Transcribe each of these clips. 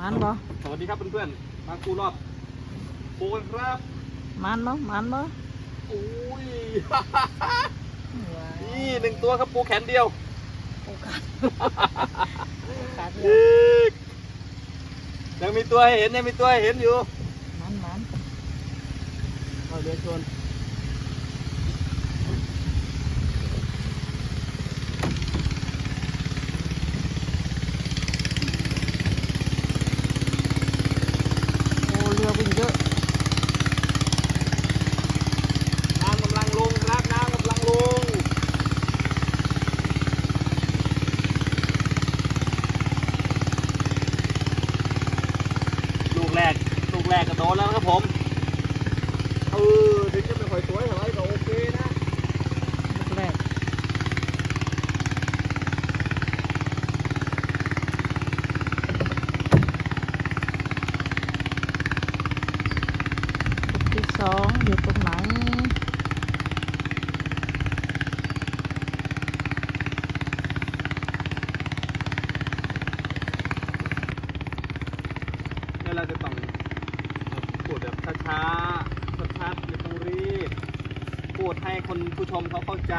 มันบ่สวัสดีครับเพื่อนๆ มาคูรอบปูกันครับ มันบ่มันบ่อุ้ย นี่หนึ่งตัวครับปูแขนเดียวโอกาสขาดเดียวอีกยังมีตัวให้เห็นยังมีตัวให้เห็นอยู่ มันมันเอาเรือชวน โอ้เรือวิ่งเยอะ น้ำกำลังลงครับน้ำกำลังลง ลูกแรก ลูกแรกก็โดนแล้วนะครับผม เออถึงจะไม่ค่อยสวยเท่าไหร่ก็โอเคนะ ลูกแรกลูกที่ สองอยู่ตรงไหนเนี่ยเราจะต้องพูดแบบช้าๆชัดๆไม่ต้องรีบพูดให้คนผู้ชมเขาเข้าใจ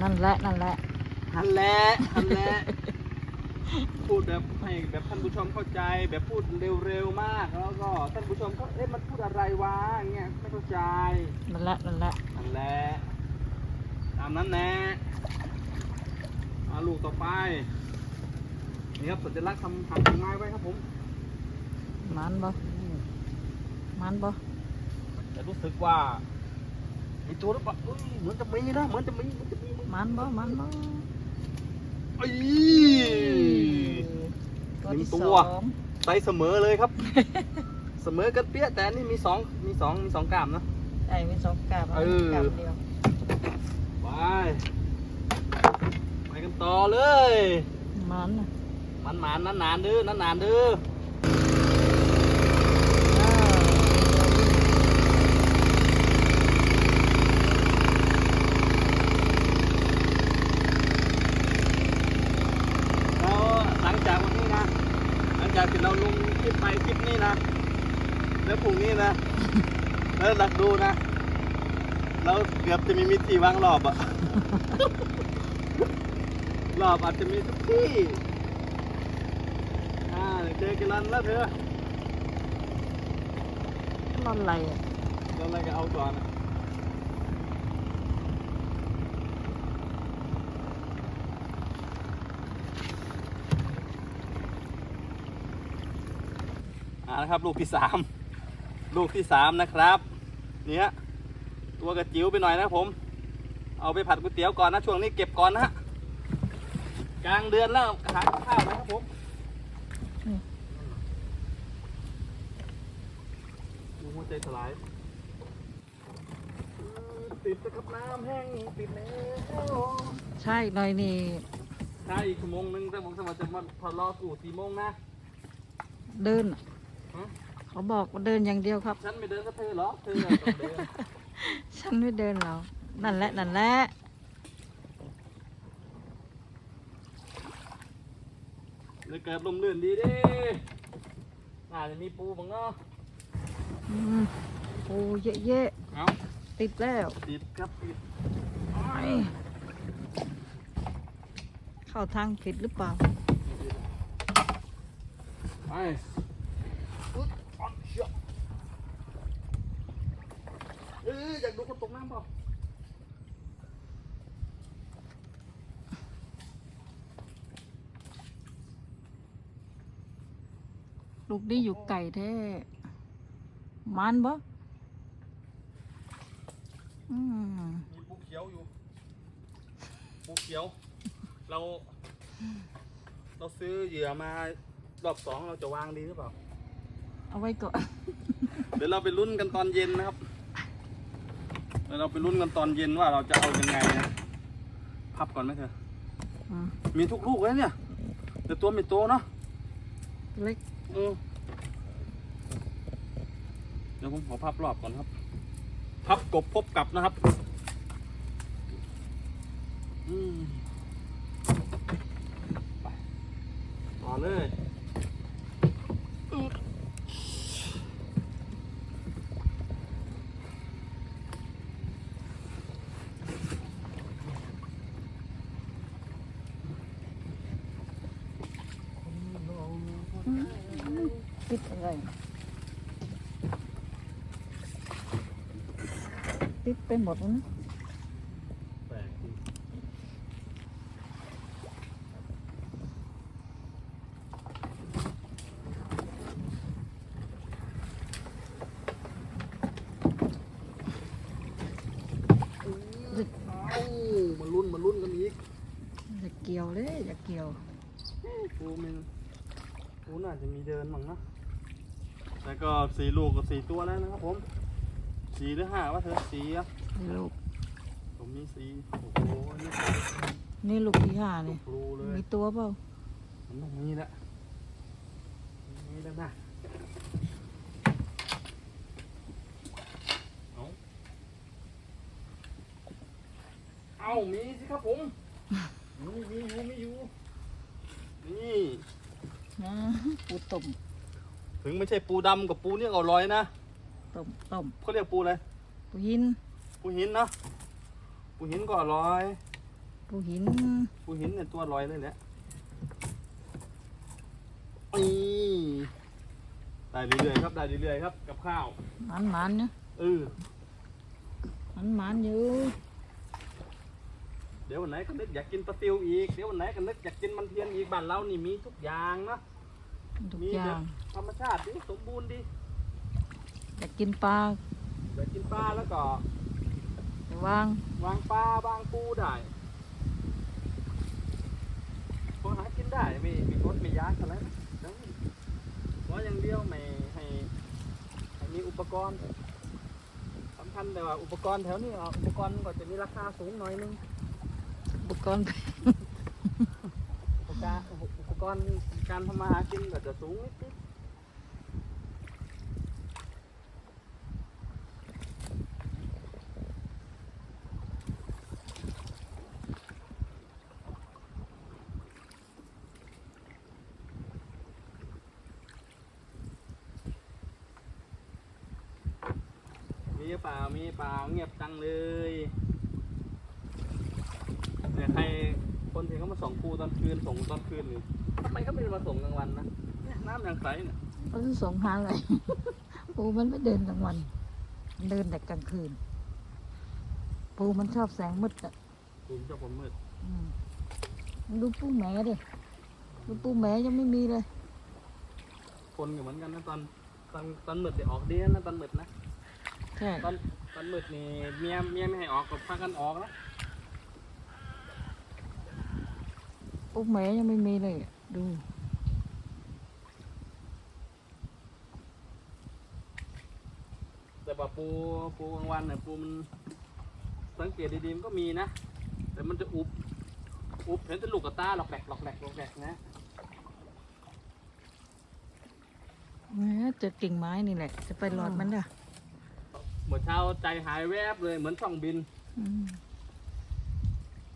นั่นแหละนั่นแหละฮันแหละฮันแหละพูดแบบ ให้แบบท่านผู้ชมเข้าใจแบบพูดเร็วๆมาก แล้วก็ท่านผู้ชมก็เอ๊ะมันพูดอะไรวะเงี้ยไม่เข้าใจนั่นแหละนั่นแหละนั่นแหละตามนั้นแน่เอาลูกต่อไปนี่ครับสัญลักษณ์ทำทำกิ่งไม้ไว้ครับผมมันบ่มันบ่แต่รู้สึกว่ามีตัวหรือเปล่าเอ้ยเหมือนจะมีนะเหมือนจะมีเหมือนจะมีมันบ่มันบ่เอ้ย ตัวหนึ่ที่งสตัอวงไซส์เสมอเลยครับ เสมอกันเปี้ยแต่อันนี่มีสองมีสองมีสองกล้ามนะไอ้มีสองกาบเออกาบเดียวไปไปกันต่อเลย มันน่ะ มันหมานนานนานๆเด้อนานนานๆเด้อ แล้วหลังจากวันนี้นะ หลังจากที่เราลงคลิปไปคลิปนี้นะ แล้วพรุ่งนี้นะ แล้วหลักดูนะเราเกือบจะมีมิติวางรอบอะรอบอาจจะมีทุกที่อ่าเจอกันแล้วเธอ นอนอะไรอะเราอะไรก็เอาก่อนอะอ่านะครับลูกที่สาม ลูกที่สามนะครับเนี่ยตัวกระจิ๋วไปหน่อยนะผม เอาไปผัดก๋วยเตี๋ยวก่อนนะช่วงนี้เก็บก่อนนะฮะกลางเดือนแล้วหาข้าวนะครับผมดูหัวใจสลายอืมติดนะครับน้ำแห้งติดแล้วใช่หน่อยนี่ใช่อีกชั่วโมงนึงแต่ผมสมัครจะมาพอรอสู่สี่โมงนะ เดินน่ะฮะ เขาบอกว่าเดินอย่างเดียวครับ ฉันไม่เดินกับเธอเหรอเธอต้องเดินฉันไม่เดินหรอกนั่นแหละนั่นแหละเลยเกิดลมลื่นดีเดิน่าจะมีปูบ้างเนาะอืมโอ้เยอะแยะเอาติดแล้วติดครับติดไปเข้าทางผิดหรือเปล่าไปอึ๊ดอ่อนเชียว เอ้ยอยากดูคนตกน้ำเปล่าลูกนี้อยู่ไก่แท้มันบ่อืมมีปูเขียวอยู่ปูเขียว เรา เราซื้อเหยื่อมารอบสองเราจะวางดีหรือเปล่า เอาไว้ก่อน เดี๋ยวเราไปลุ้นกันตอนเย็นนะครับเดี๋ยวเราไปลุ้นกันตอนเย็นว่าเราจะเอายังไงนะพับก่อนไหมเธออืมมีทุกลูกเลยเนี่ยแต่ตัวไม่โตเนาะเล็กเออเดี๋ยวผมขอพับรอบก่อนครับ พับกบพบกับนะครับอืมไปต่อเลย ปิดอะไรปิดไปหมดแล้วนะแปลกดีเอ้ามาลุ้นมาลุ้นกันอีกอย่าเกี่ยวเลยอย่าเกี่ยว ปูมันปูน่าจะมีเดินมั้งนะ แล้วก็สี่ลูกกับสี่ตัวแล้วนะครับผมสี่หรือห้าวะเธอสี่อะนี่ลูก ผมมีสี่โอ้โหนี่นี่ลูกที่ห้าลูนี่กรูเลยมีตัวเปล่ามันต้องมีละมีแล้วนะเอาเอามีสิครับผมมีมีอยู่มีอยู่นี่นะปูต้ม ถึงไม่ใช่ปูดำกับปูเนี่ยก็อร่อยนะต้มต้มเขาเรียกปูอะไรปูหิน ปูหินเนาะปูหินก็อร่อย ปูหิน ปูหินเนี่ยตัวอร่อยเลยแหละนี่ได้เรื่อยๆครับได้เรื่อยๆครับ กับข้าวหมันหมันๆนะเออหมันหมันๆอยู่เดี๋ยววันไหนก็นึกอยากกินปลาซิวอีกเดี๋ยววันไหนก็นึกอยากกินมันเทียนอีกบ้านเรานี่มีทุกอย่างเนาะ ทุกมีอย่าแบบงธรรมชาติดิสมบูรณ์ดิอยากกินปลาอยากกินปลาแล้วก็ไปวางวางปลาวางปูได้พอหากินได้ไม่ไม่กดไม่ยากอะไรนะเดี๋ยวขออย่างเดียวไม่ให้ให้มีอุปกรณ์สำคัญแต่ว่าอุปกรณ์แถวนี้อะอุปกรณ์ก็จะมีราคาสูงหน่อยนึง อุปกรณ์ อุปกรณ์อุป กรณ์การทำมาหากินก็จะสูงนิดนิดมีเปล่ามีเปล่าเงียบจังเลยเนี่ยใครคนที่เขา มาส่งปูตอนคืนส่งตอนคืนนี่ทำไมเขาไม่มาส่งกลางวันนะเนี่ยน้ำอย่างใสเนี่ยมันสงหาอะไร ปูมันไม่เดินกลางวันมันเดินแต่กลางคืน ปูมันชอบแสงมืดอะปูเจ้าผมมืดอืมดูปูแหมดิดูปูแหมยังไม่มีเลย คนก็เหมือนกันนะตอนตอนตอนมืดจะออกเดียนนะตอนมืดนะใช่ตอนตอนมืดนี่เมียเมียไม่ให้ออกก็พากันออกนะ ปูแหมยังไม่มีเลยอะดู แต่ว่าปูปูกลางวันเนี่ยปูมันสังเกตดีๆมันก็มีนะ แต่มันจะอุบอุบเห็นแต่ลูกกระตาหลอกแหลกหลอกแหลกหลอกแหลกนะแหมเจอกิ่งไม้นี่แหละ จะไปหลอดมันเด้อเหมือนเช้าใจหายแวบเลยเหมือนช่องบิน อืม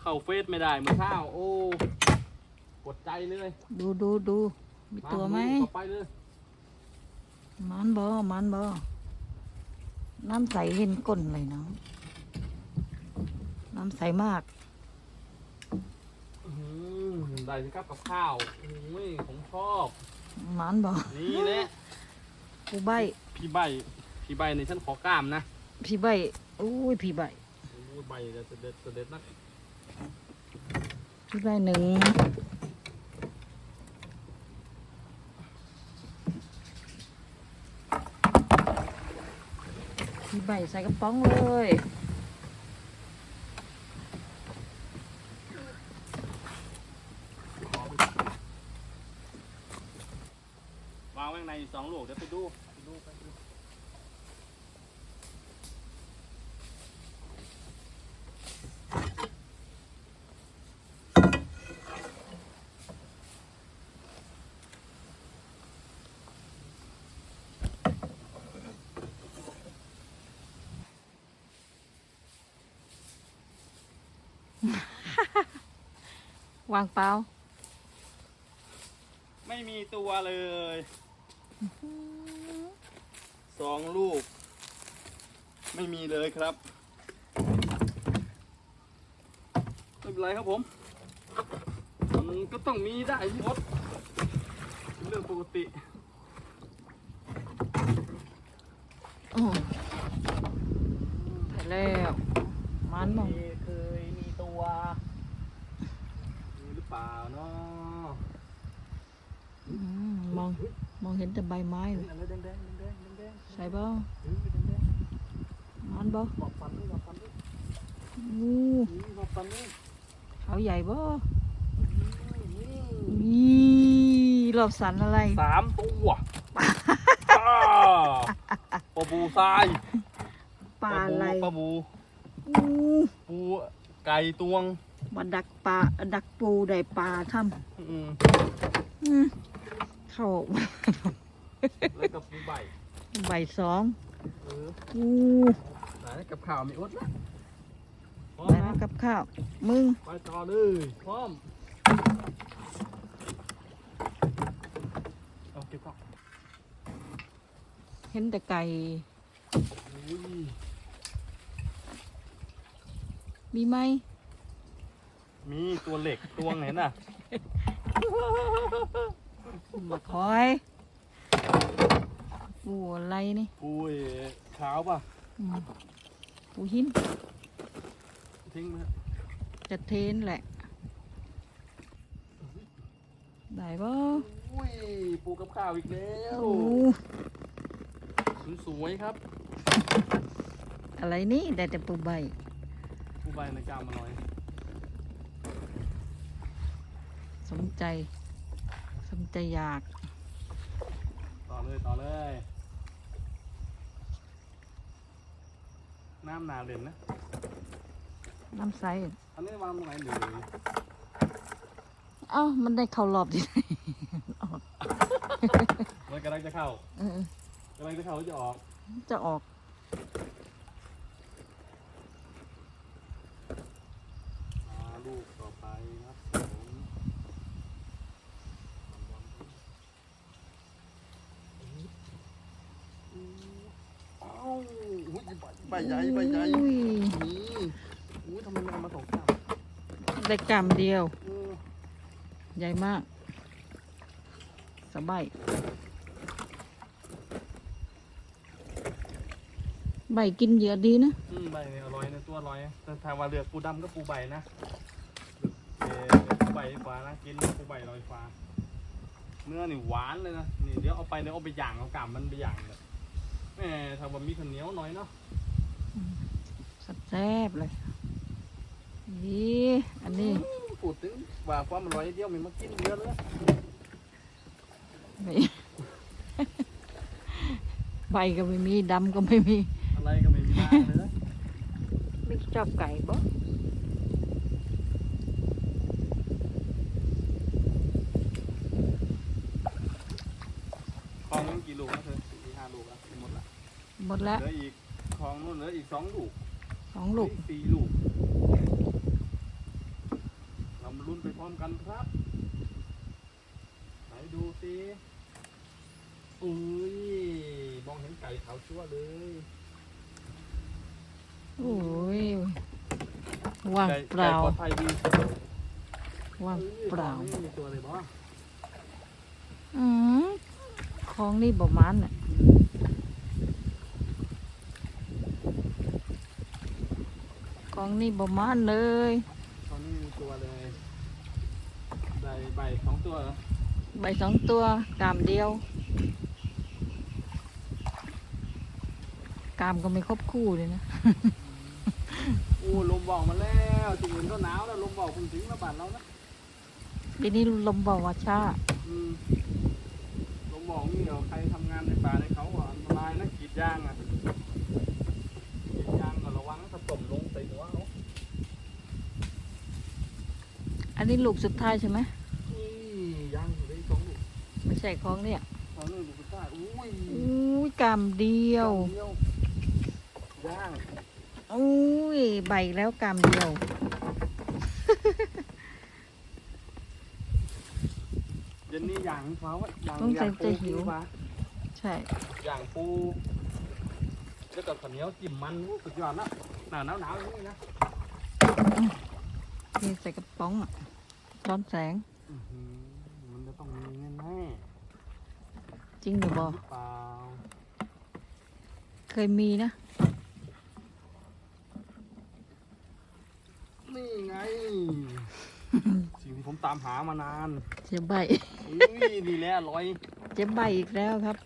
เข้าเฟซไม่ได้เหมือนเช้าโอ้ กดใจเลยดูดูดูมีตัวไหมต่อไปเลยมันบอมันบอน้ำใสเห็นก้นเลยเนาะน้ำใสมากอื้อหือได้สิครับกับข้าวโอ้ยผมชอบมันบอนี่แหละปูใบพี่ใบพี่ใบในฉันขอกล้ามนะพี่ใบอุ้ยพี่ใบโอ้ยใบจะเด็ดจะเด็ดนักพี่ใบหนึ่ง มีใบใส่กระป๋องเลยวางไว้ในสองลูกเดี๋ยวไปดู วางเปล่าไม่มีตัวเลยสองลูก ไม่มีเลยครับไม่เป็นไรครับผมมันก็ต้องมีได้ที่อดเรื่องปกติไปแล้วมันมอง ป่าเนาะมองมองเห็นแต่ใบไม้เลยใส่บ่อันบ่หมูเขาใหญ่บ่นี่รอบสันอะไรสามตัวปลาบูทรายปลาอะไรปลาบูปูไก่ตวง มาดักปลาดักปูได้ปลาทอืมำอืมเข้า แล้วก็ปูใบใบสองเอออู้ไหนกับข่าวมีอุดนะพร้อมไปนะนะกับข้าว มึง ไปต่อเลยพร้อมเอาเก็บก่อนเห็นแต่ไก่ อุ้ยมีไหม มีตัวเหล็กตัวไหนน่ะมาคอยปูอะไรนี่ปูไอ้ขาวป่ะอืมปูหินทิ้งไหมจะเทนแหละ ได้บ่อุ้ยปูกับข้าวอีกแล้วโอ้สวยๆครับ อะไรนี่ได้แต่ปูใบปูใบในกามมาหน่อย สนใจสนใจอยาก ต่อเลยต่อเลย น้ำหนาเด่นนะ น้ำใส อันนี้วางตรงไหนหรือเอ้า มันได้เข้ารอบดิมันกำลังจะเข้าเออกำลังจะเข้าหรือจะออก จะออก มาลูกต่อไปครับผมอ้าวอุ๊ย ใบใบใหญ่ใบใหญ่อุ้ยนี่อุ้ยทำไมมันเอามาสองกรัมได้กำเดียว เออใหญ่มาก สบายใบกินเยอะดีนะ อืมใบเนี่ยอร่อยนะตัวอร่อยนะแต่ถ้าว่าเลือกปูดำก็ปูใบนะเออปูใบดีกว่านะกินปูใบอร่อยกว่าเนื้อนี่หวานเลยนะนี่เดี๋ยวเอาไปเดี๋ยวเอาไปย่างเอากลับมันไปย่างเลยแหมถ้าว่ามีข้าวเหนียวหน่อยเนาะ แซ่บๆเลยนี่อันนี้พูดถึงว่าความอร่อยเดียวมีมากินเยอะเลยใบใบก็ไม่มีดำก็ไม่มี อะไรก็ไม่มีมาเลยไม่ชอบไก่บ่คลองนู้นกี่ลูกนะเธอสี่ห้าลูกอะหมดละหมดแล้วเหลืออีกคลองนู้นเหลืออีกสองลูก สองลูกเหออีสี่ลูกเรามาลุ้นไปพร้อมกันครับไหนดูสิอุ้ยมองเห็นไก่ขาวชั่วเลยโอ้ยว่างไก่เปล่าไก่ปลอดภัยดีว่างเปล่าอ้ยไม่มีตัวเลยบ้างอืมของนี่บ่มันอะ ของนี่บ่มันเลยตอนนี้มีตัวเลยใบใบสองตัวเหรอใบสองตัวกามเดียว กามก็ไม่ครบคู่เลยนะโอ้ลมบอกมาแล้วที่อื่นก็หนาวแล้วลมบอกคงถึงมาบ้านเรานะปีนี้ลมบอกว่าชาอืมลมบอกนี่เดี๋ยวใครทำงานในป่าในเขาอะอันตรายนะกรีดยางอะกรีดยางก็ระวังถ้าตกลงใส่หัวเขา อันนี้ลูกสุดท้ายใช่ไหมนี่ยางอยู่ได้สองลูกไม่ใช่ของเนี่ยตอนนี้ลูกสุดท้ายอุ้ยอุ้ยกามเดียวเดียวย่างอุ้ยใบแล้วกามเดียว เย็นนี้ย่างเขาอะย่างต้องย่างใส่ปูใจหิว ปลาใช่ ย่างปูแล้วก็ข้าวเหนียวจิ้มมันอู้สุดยอดนะหนาวหนาวหนาวอย่างนี้นะ นี่ใส่กระป๋องอะ ร้อนแสงอื้อหือมันจะต้องมีแน่แน่จริงหรือๆบอหรือเปล่า เคยมีนะ นี่ไง สิ่งที่ผมตามหามานานเสียใบอุ้ยนี่แหละอร่อย เจ็บใบอีกแล้วครับ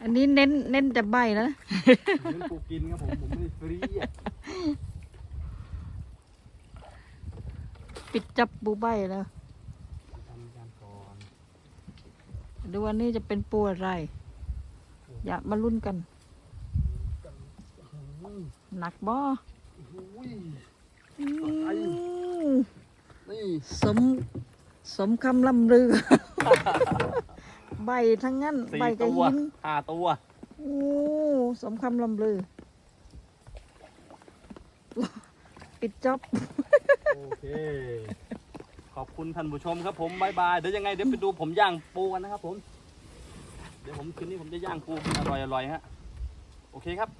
อันนี้เน้นเน้นแต่ใบนะเน้นปูกินครับผม ผมไม่ได้ฟรีอะ ปิดจับปูใบแล้วทำการก่อนดูวันนี้จะเป็นปูอะไร อยากมาลุ้นกันอืมหนักบ่อุ้ยอืมนี่สม สมคำล่ำลือ ใบทั้งนั้นสี่ใบกระตัวหินห้าตัวโอ้สมคำล่ำลือ ปิดจ็อบ โอเค ขอบคุณท่านผู้ชมครับผมบายบาย เดี๋ยวยังไงเดี๋ยวไปดูผมย่างปูกันนะครับผม เดี๋ยวผมคืนนี้ผมจะย่างปูอร่อยอร่อยฮะ โอเคครับ